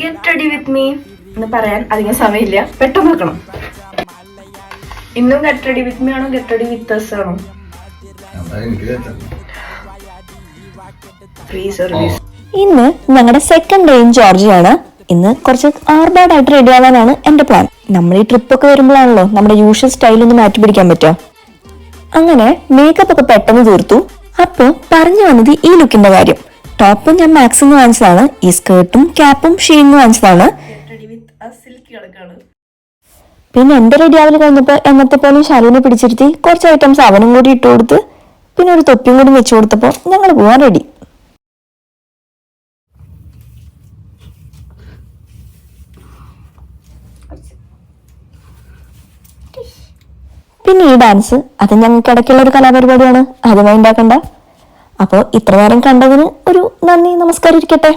Get ready with me എന്ന് പറയാൻ അധികം സമയമില്ല. പെട്ടെന്ന് വെക്കണം ഇന്നും ഗെറ്റ് റെഡി വിത്ത് മീ ആണോ? ഗെറ്റ് റെഡി വിത്ത് അസ് ആണോ? ഇന്ന് ഞങ്ങളുടെ സെക്കൻഡ് ഡേ ഇൻ ജോർജിയാണ്. ഇന്ന് കുറച്ച് ആർഭാടായിട്ട് റെഡി ആവാനാണ് എന്റെ പ്ലാൻ നമ്മൾ ഈ ട്രിപ്പ് ഒക്കെ വരുമ്പോഴാണല്ലോ നമ്മുടെ യൂഷ്വൽ സ്റ്റൈൽ ഒന്ന് മാറ്റി പിടിക്കാൻ പറ്റുക. അങ്ങനെ മേക്കപ്പ് ഒക്കെ പെട്ടെന്ന് തീർത്തു. അപ്പോൾ പറഞ്ഞു വന്നത് ഈ ലുക്കിന്റെ കാര്യം. ടോപ്പ് ഞാൻ മാക്സിന്ന് വാങ്ങിച്ചതാണ്. ഈ സ്കേർട്ടും ക്യാപ്പും വാങ്ങിച്ചതാണ് അസ് സിൽക്കി കിടക്കാണ് പിന്നെ എന്റെ റെഡി ആവൽ കഴിഞ്ഞപ്പോൾ എന്നത്തെ പോലെ ശാലുവിനെ പിടിച്ചിരുത്തി കുറച്ച് ഐറ്റംസ് അവനും കൂടി ഇട്ട് കൊടുത്ത് പിന്നെ ഒരു തൊപ്പിയും കൂടി വെച്ചു കൊടുത്തപ്പോൾ ഞങ്ങൾ പോകാൻ റെഡി പിന്നെ ഈ ഡാൻസ് അത് ഞങ്ങൾക്ക് ഇടയ്ക്കുള്ള ഒരു കലാപരിപാടിയാണ്. അത് ഉണ്ടാക്കണ്ട. അപ്പോൾ ഇത്ര നേരം കണ്ടതിന് ഒരു നന്ദി നമസ്കാരം ഇരിക്കട്ടെ.